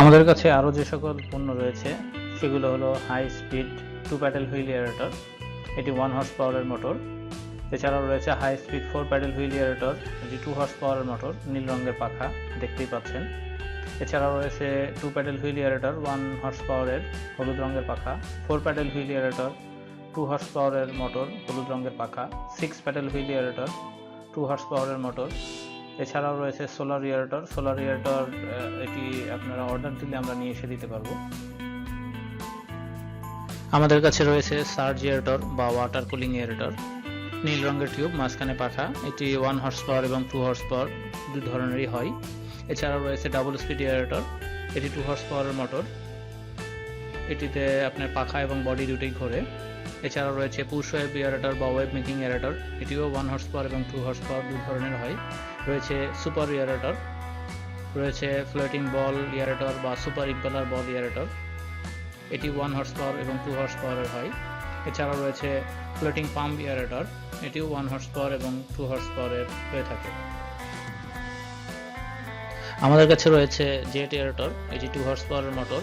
আমাদের কাছে আরও যে সকল পণ্য রয়েছে, সেগুলো হলো high speed two paddle wheel aerator এটি ওয়ান হর্স পাওয়ারের মোটর এছাড়াও রয়েছে high speed four paddle wheel aerator এটি টু হর্স পাওয়ারের মোটর নীল রঙের পাখা, দেখতেই পাচ্ছেন। এছাড়াও রয়েছে two paddle wheel aerator one horse পাওয়ারের হলুদ রঙের পাখা four paddle wheel aerator two horse পাওয়ারের মোটর হলুদ রঙের পাখা six paddle wheel aerator two horse পাওয়ারের মোটর এছাড়াও রয়েছে সোলার ইয়ারেটর সোলার ইয়ারেটর এটি আপনারা অর্ডার দিলে আমরা নিয়ে এসে দিতে পারব। আমাদের কাছে রয়েছে সার্জ ইয়ারেটর বা ওয়াটার কুলিং ইয়ারেটর নীল রঙের টিউব মাঝখানে পাখা। এটি ওয়ান হর্স পাওয়ার এবং টু হর্স পাওয়ার দু ধরনেরই হয়। এছাড়াও রয়েছে ডাবল স্পিড ইয়ারেটর এটি টু হর্স পাওয়ারের মোটর এটিতে আপনার পাখা এবং বডি দুটোই ঘোরে। এছাড়াও রয়েছে পুশ ওয়েব ইয়ারেটর বা ওয়েব মেকিং ইয়ারেটর এটিও ওয়ান হর্স পাওয়ার এবং টু হর্স পাওয়ার দু ধরনের হয়। রয়েছে সুপার ইয়ারেটর রয়েছে ফ্লোটিং বল ইয়ারেটর বা সুপার ইম্পেলার বল ইয়ারেটর এটি ওয়ান হর্স পাওয়ার এবং টু হর্স পাওয়ারের হয়। এছাড়া রয়েছে ফ্লোটিং পাম্প ইয়ারেটর এটিও ওয়ান হর্স পাওয়ার এবং টু হর্স পাওয়ারের হয়ে থাকে। আমাদের কাছে রয়েছে জেট এয়ারেটর এটি টু হর্স পাওয়ারের মোটর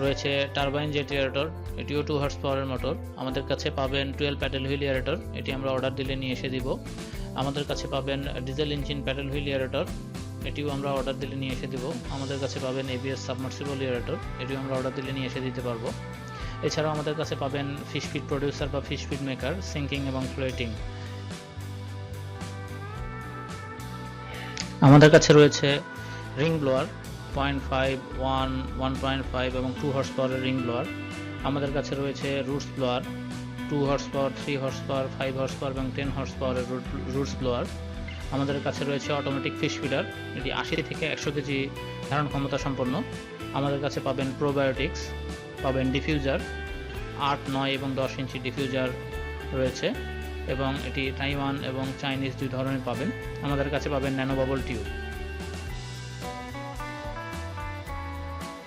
রয়েছে টারবাইন জেট এয়ারেটর এটিও টু হর্স পাওয়ারের মোটর আমাদের কাছে পাবেন টুয়েলভ প্যাডেল হুইল এয়ারেটর এটি আমরা অর্ডার দিলে নিয়ে এসে দিব। আমাদের কাছে পাবেন diesel engine paddle wheel aerator এটিও আমরা অর্ডার দিলে নিয়ে এসে দিব। আমাদের কাছে পাবেন এবিএস সাবমার্সিবল এয়ারেটর এটিও আমরা অর্ডার দিলে নিয়ে এসে দিতে পারব। এছাড়াও আমাদের কাছে পাবেন ফিশ ফিড প্রডিউসার বা ফিশ ফিড মেকার সিঙ্কিং এবং ফ্লোয়েটিং আমাদের কাছে রয়েছে ring blower point five one one point five এবং টু হর্স পাওয়ারের রিং ব্লোয়ার আমাদের কাছে রয়েছে roots blower two horse power three horse power five horse power এবং টেন হর্স পাওয়ারের রুটস ব্লোয়ার আমাদের কাছে রয়েছে অটোমেটিক ফিশ ফিডার এটি আশি থেকে একশো কেজি ধারণ ক্ষমতা সম্পন্ন। আমাদের কাছে পাবেন প্রোবায়োটিক্স পাবেন ডিফিউজার আট, নয় এবং দশ ইঞ্চি ডিফিউজার রয়েছে এবং এটি তাইওয়ান এবং চাইনিজ দুই ধরনের পাবেন। আমাদের কাছে পাবেন ন্যানো বাবল টিউব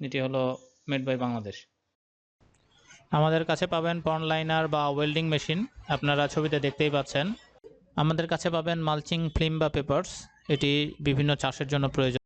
এটি হলো মেড বাই বাংলাদেশ আমাদের কাছে পাবেন পন লাইনার বা ওয়েল্ডিং মেশিন আপনারা ছবিতে দেখতেই পাচ্ছেন। আমাদের কাছে পাবেন মালচিং ফিল্ম বা পেপারস এটি বিভিন্ন চাষের জন্য প্রয়োজন।